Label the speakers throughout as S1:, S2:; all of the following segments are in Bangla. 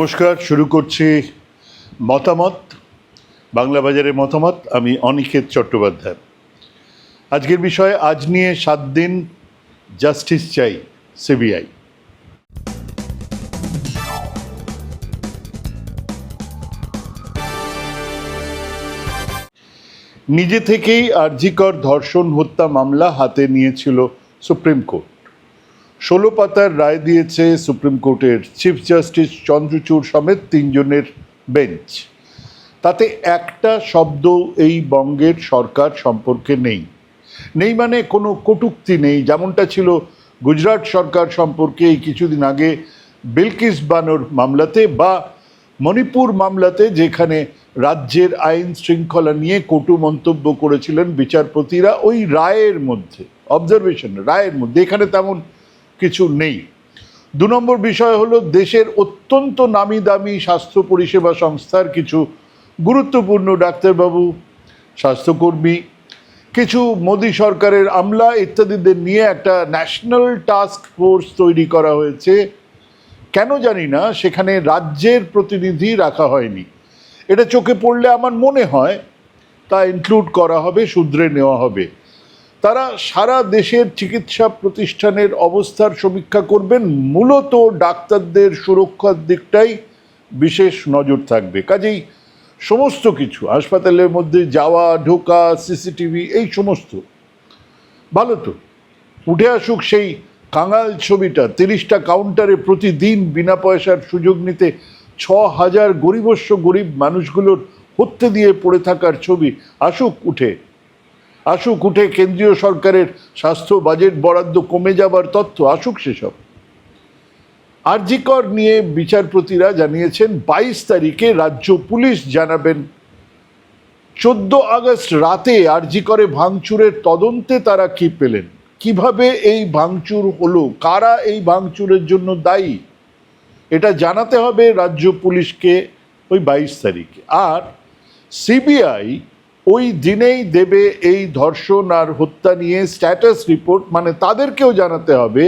S1: নমস্কার, শুরু করছি মতামত, বাংলা বাজারের মতামত, আমি অনিকেত চট্টোপাধ্যায়। আজকের বিষয়ে, আজ নিয়ে সাত দিন জাস্টিস চাই সিবিআই। নিজে থেকেই আরজিকর ধর্ষণ হত্যা মামলা হাতে নিয়েছিল সুপ্রিম কোর্ট। ষোলো পাতার রায় দিয়েছে সুপ্রিম কোর্টের চিফ জাস্টিস চন্দ্রচূড় সমেত তিনজনের বেঞ্চ। তাতে একটা শব্দ এই বঙ্গের সরকার সম্পর্কে নেই। নেই মানে কোনো কটূক্তি নেই, যেমনটা ছিল গুজরাট সরকার সম্পর্কে এই কিছুদিন আগে বিলকিস বানোর মামলাতে বা মণিপুর মামলাতে, যেখানে রাজ্যের আইন শৃঙ্খলা নিয়ে কটু মন্তব্য করেছিলেন বিচারপতিরা, ওই রায়ের মধ্যে অবজারভেশন রায়ের মধ্যে, এখানে তেমন কিছু নেই। দু নম্বর বিষয় হলো, দেশের অত্যন্ত নামি দামি স্বাস্থ্য পরিষেবা সংস্থার কিছু গুরুত্বপূর্ণ ডাক্তারবাবু, স্বাস্থ্যকর্মী, কিছু মোদি সরকারের আমলা ইত্যাদিদের নিয়ে একটা ন্যাশনাল টাস্ক ফোর্স তৈরি করা হয়েছে। কেন জানি না, সেখানে রাজ্যের প্রতিনিধি রাখা হয়নি। এটা চোখে পড়লে আমার মনে হয়, তা ইনক্লুড করা হবে, শুধরে নেওয়া হবে। তারা সারা দেশের চিকিৎসা প্রতিষ্ঠানের অবস্থার সমীক্ষা করবেন। মূলত ডাক্তারদের সুরক্ষার দিকটাই বিশেষ নজর থাকবে। কাজেই সমস্ত কিছু, হাসপাতালের মধ্যে যাওয়া, ঢোকা, সিসিটিভি, এই সমস্ত। ভালো তো। উঠে আসুক সেই কাঙাল ছবিটা, তিরিশটা কাউন্টারে প্রতিদিন বিনা পয়সার সুযোগ নিতে ছ হাজার গরিবস্য গরিব মানুষগুলোর হত্যে দিয়ে পড়ে থাকার ছবি। আসুক উঠে। আসুক উঠে কেন্দ্রীয় সরকারের স্বাস্থ্য বাজেট বরাদ্দ কমে যাবার তথ্য, আসুক সেসব। আরজিকর নিয়ে বিচারপতিরা জানিয়েছেন, বাইশ তারিখে রাজ্য পুলিশ জানাবেন, চোদ্দ আগস্ট রাতে আরজিকরে ভাঙচুরের তদন্তে তারা কি পেলেন? কীভাবে এই ভাঙচুর হলো? কারা এই ভাঙচুরের জন্য দায়ী? এটা জানাতে হবে রাজ্য পুলিশকে ওই বাইশ তারিখে। আর সিবিআই ওই দিনেই দেবে এই ধর্ষণ আর হত্যা নিয়ে স্ট্যাটাস রিপোর্ট। মানে তাদেরকেও জানাতে হবে,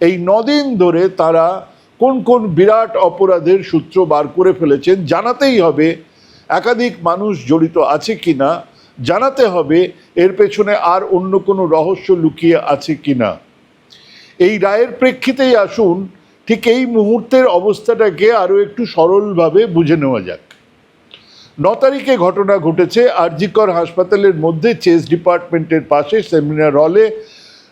S1: এই নদিন ধরে তারা কোন কোন বিরাট অপরাধের সূত্র বার করে ফেলেছেন জানাতেই হবে, একাধিক মানুষ জড়িত আছে কিনা জানাতে হবে, এর পেছনে আর অন্য কোনো রহস্য লুকিয়ে আছে কি না। এই রায়ের প্রেক্ষিতেই আসুন, ঠিক এই মুহূর্তের অবস্থাটাকে আরও একটু সরলভাবে বুঝে নেওয়া যাক। ন তারিখে ঘটনা ঘটেছে। আরজিকর হাসপাতালের মধ্যে চেস ডিপার্টমেন্টের পাশে সেমিনার হলে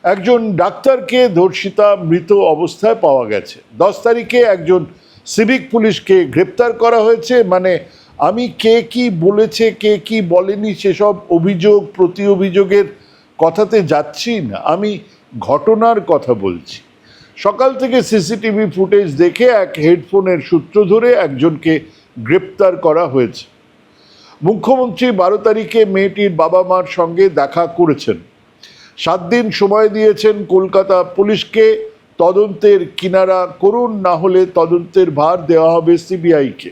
S1: একজন ডাক্তারকে ধর্ষিতা মৃত অবস্থায় পাওয়া গেছে। দশ তারিখে একজন সিভিক পুলিশকে গ্রেপ্তার করা হয়েছে। মানে আমি কে কি বলেছে, কে কি বলেনি সেসব অভিযোগ, প্রতি অভিযোগের কথাতে যাচ্ছি না। আমি ঘটনার কথা বলছি। সকাল থেকে সিসিটিভি ফুটেজ দেখে এক হেডফোনের সূত্র ধরে একজনকে গ্রেপ্তার করা হয়েছে। মুখ্যমন্ত্রী বারো তারিখে মেয়েটির বাবা মার সঙ্গে দেখা করেছেন। সাত দিন সময় দিয়েছেন কলকাতা পুলিশকে। তদন্তের কিনারা করুন, না হলে তদন্তের ভার দেওয়া হবে সিবিআইকে।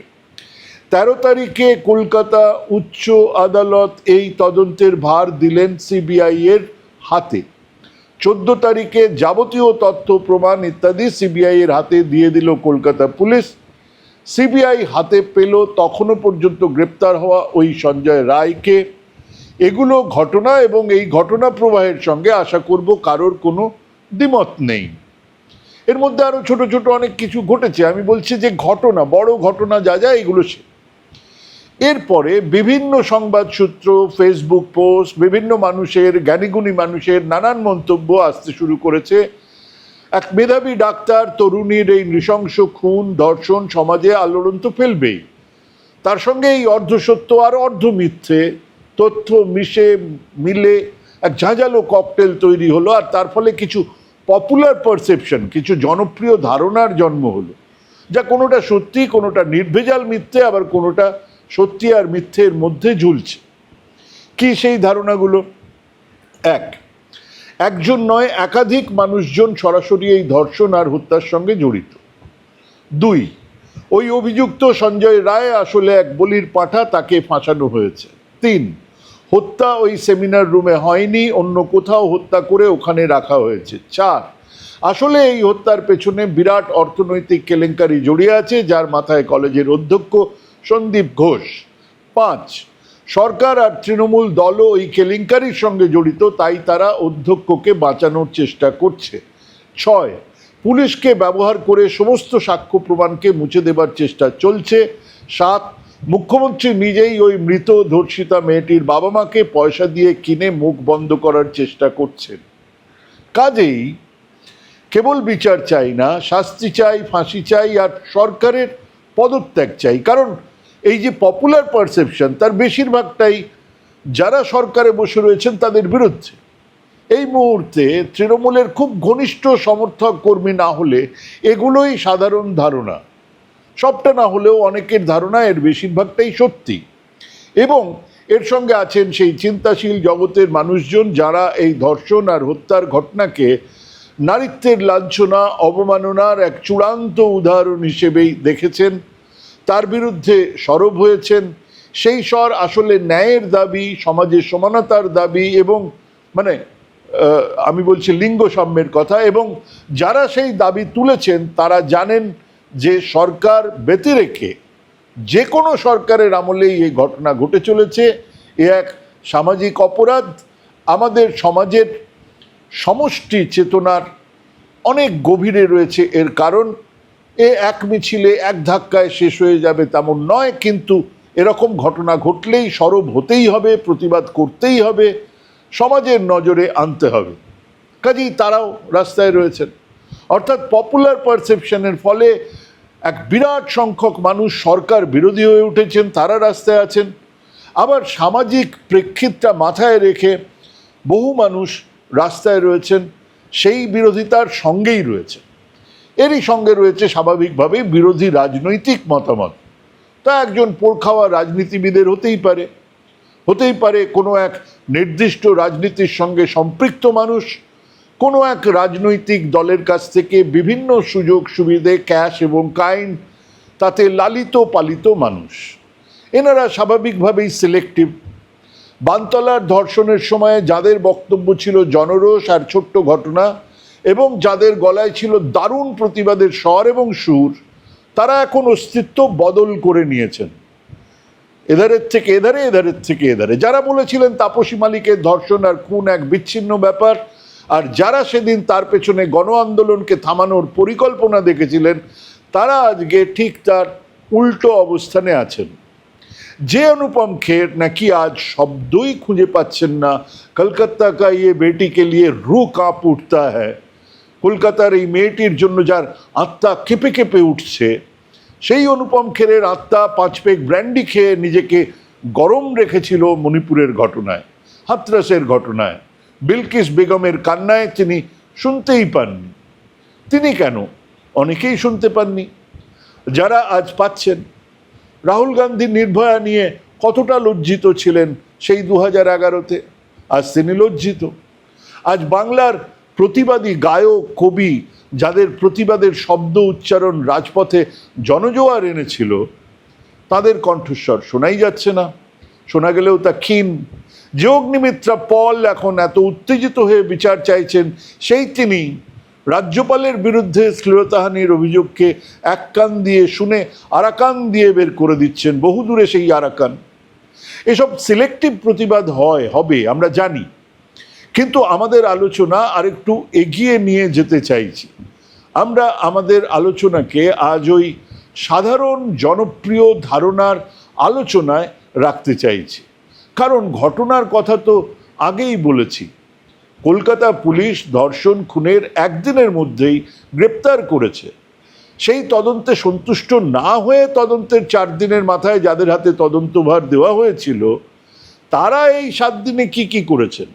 S1: তেরো তারিখে কলকাতা উচ্চ আদালত এই তদন্তের ভার দিলেন সিবিআই এর হাতে। চোদ্দ তারিখে যাবতীয় তথ্য, প্রমাণ ইত্যাদি সিবিআই এর হাতে দিয়ে দিল কলকাতা পুলিশ। সিবিআই হাতে পেল তখনও পর্যন্ত গ্রেপ্তার হওয়া ওই সঞ্জয় রায়কে। এগুলো ঘটনা এবং এই ঘটনা প্রবাহের সঙ্গে আশা করব কারোর কোনো দ্বিমত নেই। এর মধ্যে আরও ছোট ছোট অনেক কিছু ঘটেছে। আমি বলছি যে ঘটনা, বড় ঘটনা যা যা, এগুলো সে। এরপরে বিভিন্ন সংবাদ সূত্র ফেসবুক পোস্ট বিভিন্ন মানুষের, জ্ঞানীগুণী মানুষের নানান মন্তব্য আসতে শুরু করেছে। এক মেধাবী ডাক্তার তরুণীর এই নৃশংস খুন, ধর্ষণ সমাজে আলোড়ন তো ফেলবেই। তার সঙ্গে এই অর্ধসত্য আর অর্ধ মিথ্যে তথ্য মিশে মিলে এক ঝাঁঝালো ককটেল তৈরি হলো আর তার ফলে কিছু পপুলার পারসেপশন কিছু জনপ্রিয় ধারণার জন্ম হলো। যা কোনোটা সত্যি, কোনোটা নির্ভেজাল মিথ্যে, আবার কোনোটা সত্যি আর মিথ্যের মধ্যে ঝুলছে। কি সেই ধারণাগুলো? এক একজন নয়, একাধিক মানুষজন সরাসরি এই ধর্ষণ আর হত্যার সঙ্গে জড়িত। দুই, ওই অভিযুক্ত সঞ্জয় রায় আসলে এক বলির পাঠা তাকে ফাঁসানো হয়েছে। তিন, হত্যা ওই সেমিনার রুমে হয়নি, অন্য কোথাও হত্যা করে ওখানে রাখা হয়েছে। চার, আসলে এই হত্যার পেছনে বিরাট অর্থনৈতিক কেলেঙ্কারি জড়িয়ে আছে, যার মাথায় কলেজের অধ্যক্ষ সন্দীপ ঘোষ। পাঁচ সরকার আর তৃণমূল দলও এই কেলেঙ্কারির সঙ্গে জড়িত, তাই তারা অধ্যক্ষকে বাঁচানোর চেষ্টা করছে। ছয়, পুলিশকে ব্যবহার করে সমস্ত সাক্ষ্য প্রমাণকে মুছে দেবার চেষ্টা চলছে। সাত, মুখ্যমন্ত্রী নিজেই ওই মৃত ধর্ষিতা মেয়েটির বাবা মাকে পয়সা দিয়ে কিনে মুখ বন্ধ করার চেষ্টা করছেন। কাজেই কেবল বিচার চাই না, শাস্তি চাই, ফাঁসি চাই আর সরকারের পদত্যাগ চাই। কারণ এই যে পপুলার পারসেপশন তার বেশিরভাগটাই যারা সরকারে বসে রয়েছেন তাদের বিরুদ্ধে। এই মুহূর্তে তৃণমূলের খুব ঘনিষ্ঠ সমর্থক কর্মী না হলে এগুলোই সাধারণ ধারণা। সবটা না হলেও অনেকের ধারণা এর বেশিরভাগটাই সত্যি। এবং এর সঙ্গে আছেন সেই চিন্তাশীল জগতের মানুষজন যারা এই ধর্ষণ আর হত্যার ঘটনাকে নারীত্বের লাঞ্ছনা, অবমাননার এক চূড়ান্ত উদাহরণ হিসেবেই দেখেছেন। তার বিরুদ্ধে সরব হয়েছেন। সেই স্বর আসলে ন্যায়ের দাবি, সমাজের সমানতার দাবি এবং মানে আমি বলছি লিঙ্গ সাম্যের কথা এবং যারা সেই দাবি তুলেছেন তারা জানেন যে সরকার ব্যতি রেখে যে কোনো সরকারের আমলেই এই ঘটনা ঘটে চলেছে। এ এক সামাজিক অপরাধ। আমাদের সমাজের সমষ্টি চেতনার অনেক গভীরে রয়েছে এর কারণ। এ এক মিছিলে এক ধাক্কায় শেষ হয়ে যাবে তেমন নয়, কিন্তু এরকম ঘটনা ঘটলেই সরব হতেই হবে, প্রতিবাদ করতেই হবে, সমাজের নজরে আনতে হবে। কাজেই তারাও রাস্তায় রয়েছেন। অর্থাৎ পপুলার পারসেপশনের ফলে এক বিরাট সংখ্যক মানুষ সরকার বিরোধী হয়ে উঠেছেন, তারা রাস্তায় আছেন। আবার সামাজিক প্রেক্ষিতটা মাথায় রেখে বহু মানুষ রাস্তায় রয়েছেন, সেই বিরোধিতার সঙ্গেই রয়েছে এরই সঙ্গে রয়েছে স্বাভাবিকভাবে বিরোধী রাজনৈতিক মতামত। তা একজন পোড়খাওয়া রাজনীতিবিদের হতেই পারে। হতেই পারে কোনো এক নির্দিষ্ট রাজনীতির সঙ্গে সম্পৃক্ত মানুষ, কোনো এক রাজনৈতিক দলের কাছ থেকে বিভিন্ন সুযোগ সুবিধে, ক্যাশ এবং কাইন, তাতে লালিত পালিত মানুষ। এনারা স্বাভাবিকভাবেই সিলেক্টিভ। বানতলার ধর্ষণের সময় যাদের বক্তব্য ছিল জনরোষ আর ছোট্ট ঘটনা এবং যাদের গলায় ছিল দারুণ প্রতিবাদের স্বর এবং সুর, তারা এখন অস্তিত্ব বদল করে নিয়েছেন। এধারের থেকে এধারে, এধারের থেকে এধারে। যারা বলেছিলেন তাপসী মালিকের ধর্ষণ আর খুন এক বিচ্ছিন্ন ব্যাপার, আর যারা সেদিন তার পেছনে গণ আন্দোলনকে থামানোর পরিকল্পনা দেখেছিলেন, তারা আজকে ঠিক তার উল্টো অবস্থানে আছেন। যে অনুপম খের নাকি আজ শব্দই খুঁজে পাচ্ছেন না কলকাতা কা ইয়ে বেটিকে লিয়ে রু কাঁপ উঠতা হ্যায়। কলকাতার এই মেয়েটির জন্য যার আত্মা কেঁপে কেঁপে উঠছে, সেই অনুপম খেরের আত্মা পাঁচ পেক ব্র্যান্ডি খেয়ে নিজেকে গরম রেখেছিল মণিপুরের ঘটনায়, হাতরাসের ঘটনায়। বিলকিস বেগমের কান্নায় তিনি শুনতেই পাননি। তিনি কেন? অনেকেই শুনতে পাননি। যারা আজ পাচ্ছেন, রাহুল গান্ধী নির্ভয়া নিয়ে কতটা লজ্জিত ছিলেন সেই দু হাজার এগারোতে? আজ তিনি লজ্জিত। আজ বাংলার প্রতিবাদী গায়ক, কবি যাদের প্রতিবাদের শব্দ উচ্চারণ রাজপথে জনজোয়ার এনেছিল, তাদের কণ্ঠস্বর শোনাই যাচ্ছে না। শোনা গেলেও তা ক্ষীণ। যে অগ্নিমিত্রা পল এখন এত উত্তেজিত হয়ে বিচার চাইছেন, সেই তিনি রাজ্যপালের বিরুদ্ধে শ্লীলতাহানির অভিযোগকে এক কান দিয়ে শুনে আরাকান দিয়ে বের করে দিচ্ছেন বহুদূরে সেই আরাকান এসব সিলেক্টিভ প্রতিবাদ হয়, হবে, আমরা জানি। কিন্তু আমাদের আলোচনা আরেকটু এগিয়ে নিয়ে যেতে চাইছি। আমরা আমাদের আলোচনাকে আজ ওই সাধারণ জনপ্রিয় ধারণার আলোচনায় রাখতে চাইছি। কারণ ঘটনার কথা তো আগেই বলেছি। কলকাতা পুলিশ ধর্ষণ খুনের একদিনের মধ্যেই গ্রেপ্তার করেছে। সেই তদন্তে সন্তুষ্ট না হয়ে তদন্তের চার দিনের মাথায় যাদের হাতে তদন্তভার দেওয়া হয়েছিল, তারা এই সাত দিনে কি কি করেছেন?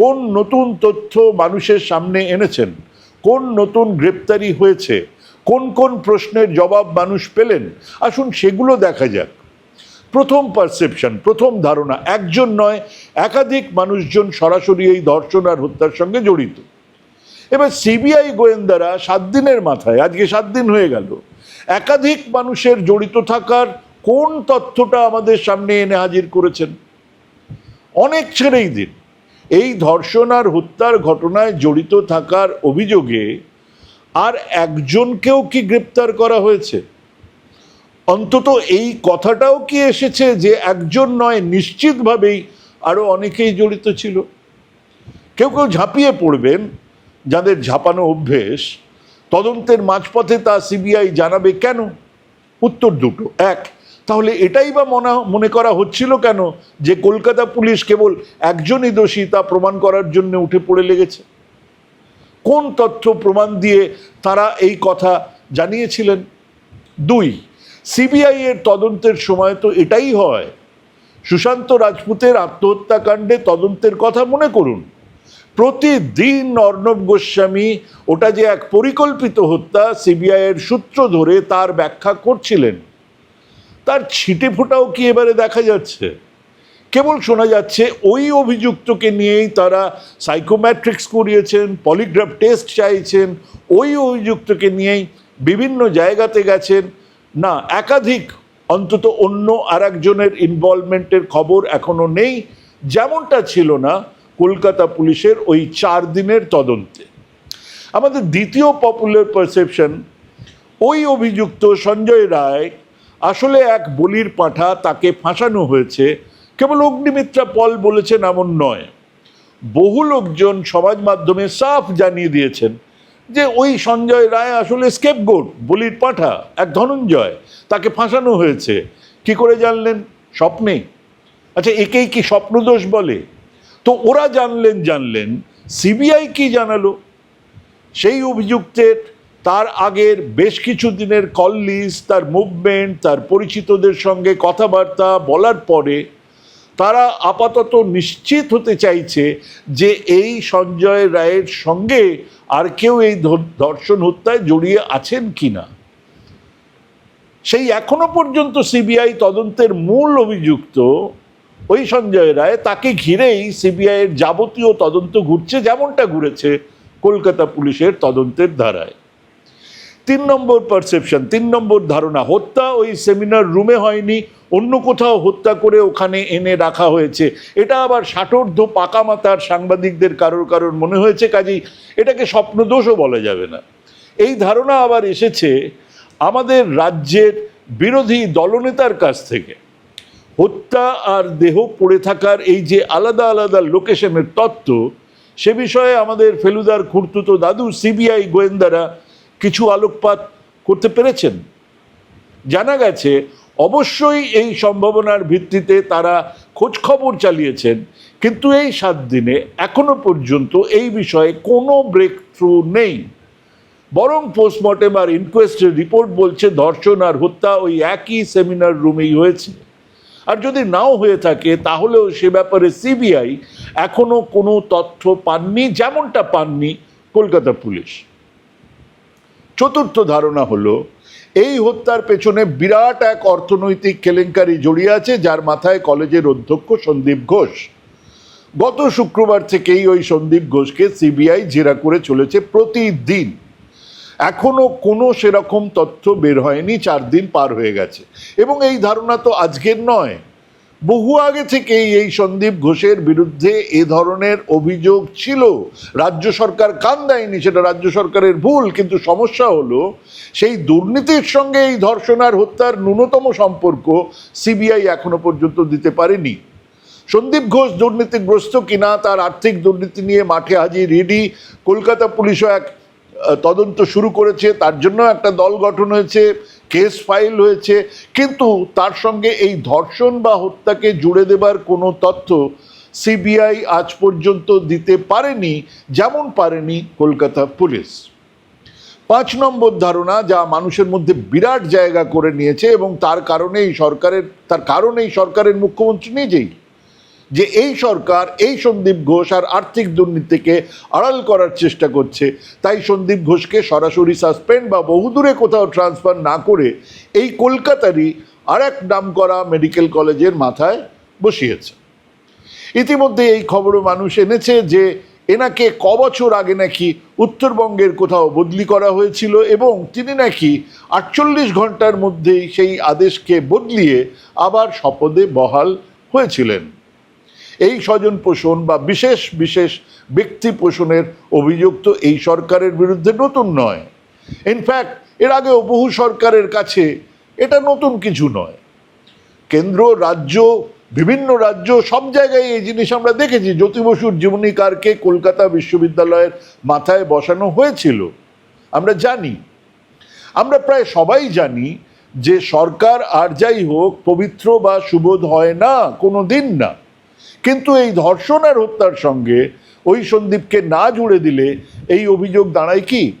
S1: কোন নতুন তথ্য মানুষের সামনে এনেছেন? কোন নতুন গ্রেপ্তারি হয়েছে? কোন কোন প্রশ্নের জবাব মানুষ পেলেন? আসুন সেগুলো দেখা যাক। প্রথম পারসেপশন প্রথম ধারণা, একজন নয়, একাধিক মানুষজন সরাসরি এই ধর্ষণ আর হত্যার সঙ্গে জড়িত। এবার সিবিআই গোয়েন্দারা সাত দিনের মাথায়, আজকে সাত দিন হয়ে গেল, একাধিক মানুষের জড়িত থাকার কোন তথ্যটা আমাদের সামনে এনে হাজির করেছেন? অনেক ছেড়েই দিন। এই ধর্ষণ আর হত্যার ঘটনায় জড়িত থাকার অভিযোগে আর একজনকেও কি গ্রেপ্তার করা হয়েছে? অন্তত এই কথাটাও কি এসেছে যে একজন নয়, নিশ্চিতভাবেই আরও অনেকেই জড়িত ছিল? কেউ কেউ ঝাঁপিয়ে পড়বেন যাদের ঝাঁপানো অভ্যেস। তদন্তের মাঝপথে তা সিবিআই জানাবে কেন? উত্তর দুটো। এক তাহলে এটাই বা মনে মনে করা হচ্ছিল কেন যে কলকাতা পুলিশ কেবল একজনই দোষী তা প্রমাণ করার জন্য উঠে পড়ে লেগেছে? কোন তথ্য প্রমাণ দিয়ে তারা এই কথা জানিয়েছিলেন? দুই, সিবিআই এর তদন্তের সময় তো এটাই হয়। সুশান্ত রাজপুতের আত্মহত্যাকাণ্ডে তদন্তের কথা মনে করুন। প্রতিদিন অর্ণব গোস্বামী ওটা যে এক পরিকল্পিত হত্যা সিবিআইয়ের সূত্র ধরে তার ব্যাখ্যা করছিলেন। তার ছিটে ফোটাও কি এবারে দেখা যাচ্ছে? কেবল শোনা যাচ্ছে, ওই অভিযুক্তকে নিয়েই তারা সাইকোম্যাট্রিক্স করিয়েছেন পলিগ্রাফ টেস্ট চাইছেন, ওই অভিযুক্তকে নিয়েই বিভিন্ন জায়গাতে গেছেন। না, একাধিক, অন্তত অন্য আর একজনের ইনভলভমেন্টের খবর এখনও নেই, যেমনটা ছিল না কলকাতা পুলিশের ওই চার দিনের তদন্তে। আমাদের দ্বিতীয় পপুলার পারসেপশন ওই অভিযুক্ত সঞ্জয় রায় আসলে এক বলির পাঠা তাকে ফাঁসানো হয়েছে। কেবল অগ্নিমিত্রা পল বলেছেন এমন নয়। বহু লোকজন সমাজ মাধ্যমে সাফ জানিয়ে দিয়েছেন যে ওই সঞ্জয় রায় আসলে স্কেপগোট, বলির পাঠা, এক ধনঞ্জয়, তাকে ফাঁসানো হয়েছে। কি করে জানলেন? স্বপ্নে। আচ্ছা একেই কি স্বপ্নদোষ বলে? তো ওরা জানলেন জানলেন, সিবিআই কি জানালো? সেই অভিযুক্তের তার আগের বেশ কিছু দিনের কল লিস্ট তার মুভমেন্ট তার পরিচিতদের সঙ্গে কথাবার্তা বলার পরে তারা আপাতত নিশ্চিত হতে চাইছে যে এই সঞ্জয় রায়ের সঙ্গে আর কেউ এই ধর্ষণ হত্যায় জড়িয়ে আছেন কি না সেই এখনও পর্যন্ত সিবিআই তদন্তের মূল অভিযুক্ত ওই সঞ্জয় রায়, তাকে ঘিরেই সিবিআইয়ের যাবতীয় তদন্ত ঘুরছে, যেমনটা ঘুরেছে কলকাতা পুলিশের তদন্তের ধারায়। তিন নম্বর পারসেপশন তিন নম্বর ধারণা, হত্যা ওই সেমিনার রুমে হয়নি, অন্য কোথাও হত্যা করে ওখানে এনে রাখা হয়েছে। এটা আবার ষাটোর্ধ পাকা মাতার সাংবাদিকদের কারোর কারোর মনে হয়েছে, কাজেই এটাকে স্বপ্নদোষও বলা যাবে না। এই ধারণা আবার এসেছে আমাদের রাজ্যের বিরোধী দলনেতার কাছ থেকে। হত্যা আর দেহ পড়ে থাকার এই যে আলাদা আলাদা লোকেশনের তত্ত্ব, সে বিষয়ে আমাদের ফেলুদার খুঁড়তুতো দাদু সিবিআই গোয়েন্দারা কিছু আলোকপাত করতে পেরেছেন। জানা গেছে, অবশ্যই এই সম্ভাবনার ভিত্তিতে তারা খোঁজ খবর চালিয়েছেন, কিন্তু এই সাত দিনে এখনও পর্যন্ত এই বিষয়ে কোনো ব্রেক থ্রু নেই। বরং পোস্টমর্টেম আর ইনকোয়েস্টের রিপোর্ট বলছে ধর্ষণ আর হত্যা ওই একই সেমিনার রুমেই হয়েছে। আর যদি নাও হয়ে থাকে, তাহলেও সে ব্যাপারে সিবিআই এখনও কোনো তথ্য পাননি, যেমনটা পাননি কলকাতা পুলিশ। চতুর্থ ধারণা হলো, এই হত্যার পেছনে বিরাট এক অর্থনৈতিক কেলেঙ্কারি জড়িয়ে আছে, যার মাথায় কলেজের অধ্যক্ষ সন্দীপ ঘোষ। গত শুক্রবার থেকেই ওই সন্দীপ ঘোষকে সিবিআই জেরা করে চলেছে প্রতিদিন। এখনও কোনো সেরকম তথ্য বের হয়নি, চার দিন পার হয়ে গেছে। এবং এই ধারণা তো আজকের নয়। বহু আগে থেকেই এই সন্দীপ ঘোষের বিরুদ্ধে এ ধরনের অভিযোগ ছিল। রাজ্য সরকার কান দেয়নি, সেটা রাজ্য সরকারের ভুল, কিন্তু সমস্যা হলো সেই দুর্নীতির সঙ্গে এই ধর্ষণ আর হত্যার ন্যূনতম সম্পর্ক সিবিআই এখনও পর্যন্ত দিতে পারেনি। সন্দীপ ঘোষ দুর্নীতিগ্রস্ত কিনা, তার আর্থিক দুর্নীতি নিয়ে মাঠে হাজির ইডি, কলকাতা পুলিশও এক তদন্ত শুরু করেছে, তার জন্য একটা দল গঠন হয়েছে, কেস ফাইল হয়েছে, কিন্তু তার সঙ্গে এই ধর্ষণ বা হত্যাকে জুড়ে দেবার কোনো তথ্য সিবিআই আজ পর্যন্ত দিতে পারেনি, যেমন পারেনি কলকাতা পুলিশ। পাঁচ নম্বর ধারণা, যা মানুষের মধ্যে বিরাট জায়গা করে নিয়েছে এবং তার কারণেই সরকারের, তার কারণেই সরকারের মুখ্যমন্ত্রী নিজেই যে এই সরকার, এই সন্দীপ ঘোষ আর আর্থিক দুর্নীতিকে আড়াল করার চেষ্টা করছে, তাই সন্দীপ ঘোষকে সরাসরি সাসপেন্ড বা বহুদূরে কোথাও ট্রান্সফার না করে এই কলকাতারই আর এক নাম করা মেডিকেল কলেজের মাথায় বসিয়েছে। ইতিমধ্যে এই খবরও মানুষ এনেছে যে এনাকে ক বছর আগে নাকি উত্তরবঙ্গের কোথাও বদলি করা হয়েছিল এবং তিনি নাকি আটচল্লিশ ঘণ্টার মধ্যেই সেই আদেশকে বদলিয়ে আবার শপথে বহাল হয়েছিলেন। এই স্বজন পোষণ বা বিশেষ বিশেষ ব্যক্তি পোষণের অভিযোগ তো এই সরকারের বিরুদ্ধে নতুন নয়। ইনফ্যাক্ট এর আগেও বহু সরকারের কাছে এটা নতুন কিছু নয়। কেন্দ্র, রাজ্য, বিভিন্ন রাজ্য, সব জায়গায় এই জিনিস আমরা দেখেছি। জ্যোতি বসুর জীবনীকারকে কলকাতা বিশ্ববিদ্যালয়ের মাথায় বসানো হয়েছিল। আমরা জানি, আমরা প্রায় সবাই জানি যে সরকার আর যাই হোক, পবিত্র বা সুবোধ হয় না, কোনো দিন না। কিন্তু এই ধর্ষণ আর হত্যার সঙ্গে ওই সন্দীপকে না জুড়ে দিলে এই অভিযোগ দাঁড়ায় কি?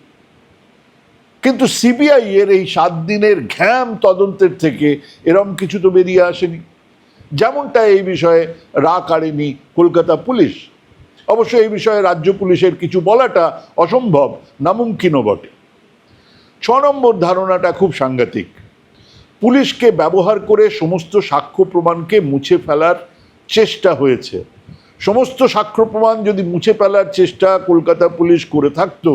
S1: কিন্তু সিবিআই এর এই সাত দিনের ঘ্যাম তদন্তের থেকে এরম কিছু তো বেরিয়ে আসেনি। যেমনটা এই বিষয়ে রা কাড়েনি কলকাতা পুলিশ। অবশ্য এই বিষয়ে রাজ্য পুলিশের কিছু বলাটা অসম্ভব, নামুমকিনও বটে। ছ নম্বর ধারণাটা খুব সাংঘাতিক। পুলিশকে ব্যবহার করে সমস্ত সাক্ষ্য প্রমাণকে মুছে ফেলার চেষ্টা হয়েছে। সমস্ত সাক্ষ্য প্রমাণ যদি মুছে ফেলার চেষ্টা কলকাতা পুলিশ করে থাকতো,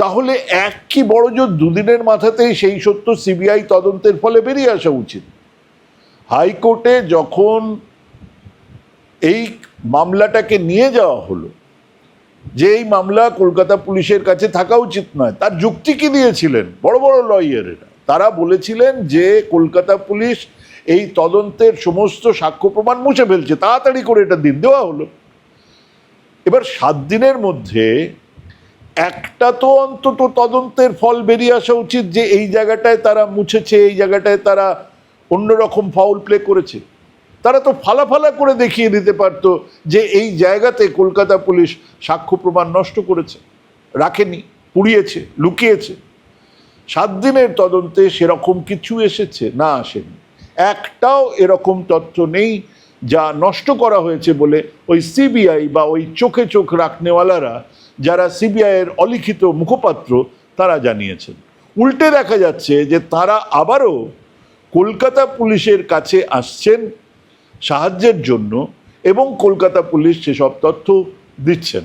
S1: তাহলে এক কি বড় জোর দুদিনের মাথাতেই সেই সত্য সিবিআই তদন্তের ফলে বেরিয়ে আসা উচিত। হাইকোর্টে যখন এই মামলাটাকে নিয়ে যাওয়া হলো, যে এই মামলা কলকাতা পুলিশের কাছে থাকা উচিত নয়, তার যুক্তি কি দিয়েছিলেন বড় বড় লয়ারেরা? তারা বলেছিলেন যে কলকাতা পুলিশ এই তদন্তের সমস্ত সাক্ষ্য প্রমাণ মুছে ফেলছে। তাড়াতাড়ি করে এটা দিন। দেওয়া হলো। এবার সাত দিনের মধ্যে একটা তো অন্তত তদন্তের ফল বেরিয়ে আসা উচিত যে এই জায়গাটায় তারা মুছেছে, এই জায়গাটায় তারা অন্যরকম ফাউল প্লে করেছে। তারা তো ফালাফালা করে দেখিয়ে দিতে পারতো যে এই জায়গাতে কলকাতা পুলিশ সাক্ষ্য প্রমাণ নষ্ট করেছে। রাখেনি, পুড়িয়েছে, লুকিয়েছে। সাত দিনের তদন্তে সেরকম কিছু এসেছে? না আসেনি। একটাও এরকম তথ্য নেই যা নষ্ট করা হয়েছে বলে ওই সিবিআই বা ওই চোখে চোখ রাখনেওয়ালারা, যারা সিবিআইয়ের অলিখিত মুখপাত্র, তারা জানিয়েছেন। উল্টে দেখা যাচ্ছে যে তারা আবারও কলকাতা পুলিশের কাছে আসছেন সাহায্যের জন্য এবং কলকাতা পুলিশ সেসব তথ্য দিচ্ছেন।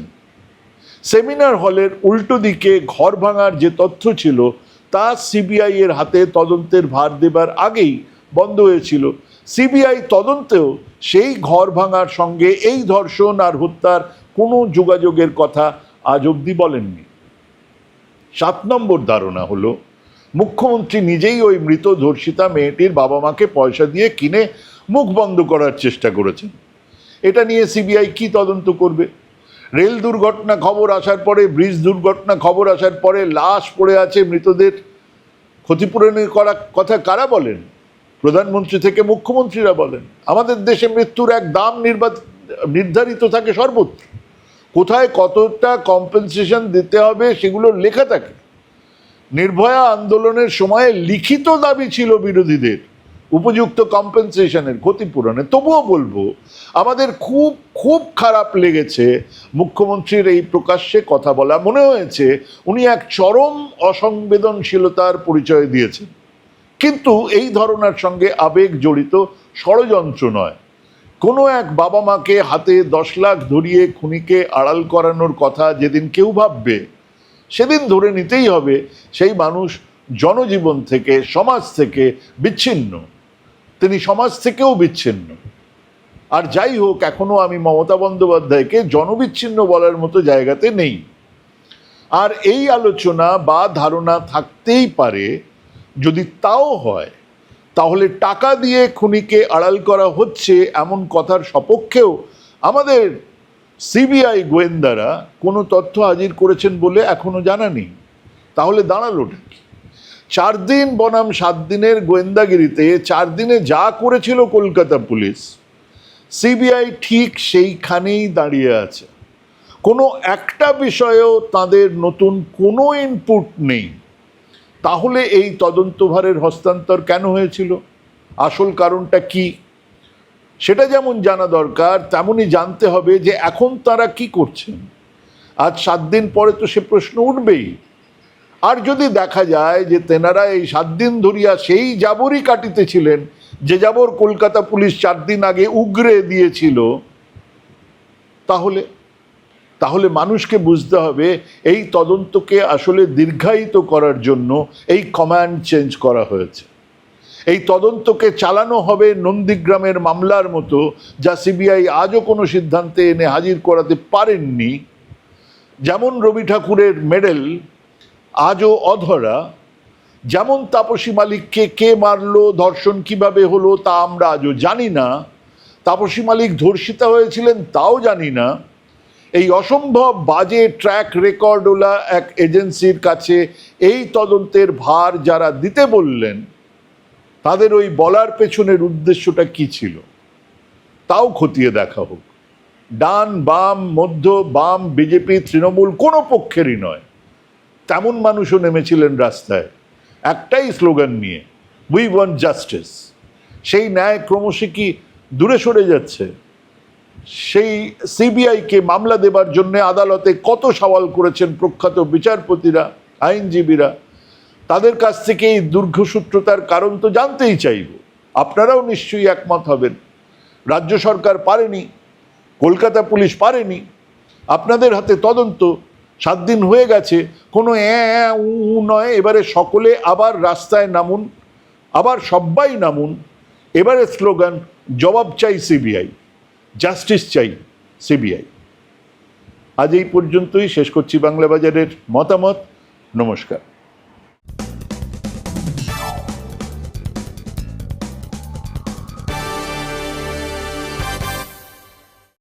S1: সেমিনার হলের উল্টো দিকে ঘর ভাঙার যে তথ্য ছিল, তা সিবিআই এর হাতে তদন্তের ভার দেবার আগেই বন্ধ হয়েছিল। সিবিআই তদন্তেও সেই ঘর ভাঙার সঙ্গে এই ধর্ষণ আর হত্যার কোনো যোগাযোগের কথা আজ অবধি বলেননি। সাত নম্বর ধারণা হলো, মুখ্যমন্ত্রী নিজেই ওই মৃত ধর্ষিতা মেয়েটির বাবা মাকে পয়সা দিয়ে কিনে মুখ বন্ধ করার চেষ্টা করেছেন। এটা নিয়ে সিবিআই কি তদন্ত করবে? রেল দুর্ঘটনা খবর আসার পরে, ব্রিজ দুর্ঘটনা খবর আসার পরে লাশ পড়ে আছে মৃতদের। ক্ষতিপূরণের করা কথা কারা বলেন? প্রধানমন্ত্রী থেকে মুখ্যমন্ত্রীরা বলেন, আমাদের দেশে মৃত্যুর এক দাম নির্ধারিত থাকে সর্বত্র। কোথায় কতটা কম্পেনসেশন দিতে হবে সেগুলো লেখা থাকে। নির্ভয়া আন্দোলনের সময়ে লিখিত দাবি ছিল বিরোধীদের, উপযুক্ত কম্পেনসেশনের ক্ষতিপূরণে। তবুও বলব, আমাদের খুব খুব খারাপ লেগেছে মুখ্যমন্ত্রীর এই প্রকাশ্যে কথা বলা। মনে হয়েছে, উনি এক চরম অসংবেদনশীলতার পরিচয় দিয়েছেন। কিন্তু এই ধরনের সঙ্গে আবেগ জড়িত ষড়যন্ত্র নয়। কোনো এক বাবা মাকে হাতে দশ লাখ ধরিয়ে খুনিকে আড়াল করানোর কথা যেদিন কেউ ভাববে, সেদিন ধরে নিতেই হবে সেই মানুষ জনজীবন থেকে, সমাজ থেকে বিচ্ছিন্ন। তিনি সমাজ থেকেও বিচ্ছিন্ন। আর যাই হোক, এখনও আমি মমতা বন্দ্যোপাধ্যায়কে জনবিচ্ছিন্ন বলার মতো জায়গাতে নেই। আর এই আলোচনা বা ধারণা থাকতেই পারে যদি তাও হয়, তাহলে টাকা দিয়ে খুনিকে আড়াল করা হচ্ছে এমন কথার সপক্ষেও আমাদের সিবিআই গোয়েন্দারা কোনো তথ্য হাজির করেছেন বলে এখনও জানা নেই। তাহলে দাঁড়ালোটা কি? চার দিন বনাম সাত দিনের গোয়েন্দাগিরিতে, চার দিনে যা করেছিল কলকাতা পুলিশ, সিবিআই ঠিক সেইখানেই দাঁড়িয়ে আছে। কোনো একটা বিষয়েও তাদের নতুন কোনো ইনপুট নেই। তাহলে এই তদন্তভারের হস্তান্তর কেন হয়েছিল? আসল কারণটা কি? সেটা যেমন জানা দরকার, তেমনই জানতে হবে যে এখন তারা কি করছেন। আজ সাত দিন পরে তো সে প্রশ্ন উঠবেই। আর যদি দেখা যায় যে তেনারা এই সাত দিন ধরিয়া সেই জাবরই কাটিতেছিলেন, যে জাবর কলকাতা পুলিশ চার দিন আগে উগরে দিয়েছিল, তাহলে তাহলে মানুষকে বুঝতে হবে এই তদন্তকে আসলে দীর্ঘায়িত করার জন্য এই কমান্ড চেঞ্জ করা হয়েছে। এই তদন্তকে চালানো হবে নন্দীগ্রামের মামলার মতো, যা সিবিআই আজও কোনো সিদ্ধান্তে এনে হাজির করাতে পারেননি। যেমন রবি ঠাকুরের মেডেল, আজও অধরা। যেমন তাপসী মালিককে কে মারলো, ধর্ষণ কীভাবে হলো তা আমরা আজও জানি না। তাপসী মালিক ধর্ষিতা হয়েছিলেন, তাও জানি না। এই অসম্ভব বাজে ট্র্যাক রেকর্ডওয়ালা এক এজেন্সির কাছে এই তদন্তের ভার যারা দিতে বললেন, তাদের ওই বলার পেছনের উদ্দেশ্যটা কি ছিল? তাও খতিয়ে দেখা হোক। ডান, বাম, মধ্য, বাম, বিজেপি, তৃণমূল কোনো পক্ষেরই নয়। তেমন মানুষও নেমেছিলেন রাস্তায়। একটাই স্লোগান নিয়ে উই ওয়ান্ট জাস্টিস সেই ন্যায় ক্রমশ কি দূরে সরে যাচ্ছে? সেই সিবিআইকে মামলা দেবার জন্য আদালতে কত সওয়াল করেছেন প্রখ্যাত বিচারপতিরা, আইনজীবীরা, তাদের কাছ থেকে এই দীর্ঘসূত্রতার কারণ তো জানতেই চাইব। আপনারাও নিশ্চয়ই একমত হবেন। রাজ্য সরকার পারেনি, কলকাতা পুলিশ পারেনি, আপনাদের হাতে তদন্ত, সাত দিন হয়ে গেছে, কোনো উ নয়, এবারে সকলে আবার রাস্তায় নামুন, আবার সবাই নামুন, এবারে স্লোগান, জবাব চাই সিবিআই। জাস্টিস চাই সিবিআই। আজ এই পর্যন্তই। শেষ করছি বাংলা বাজারের মতামত। নমস্কার।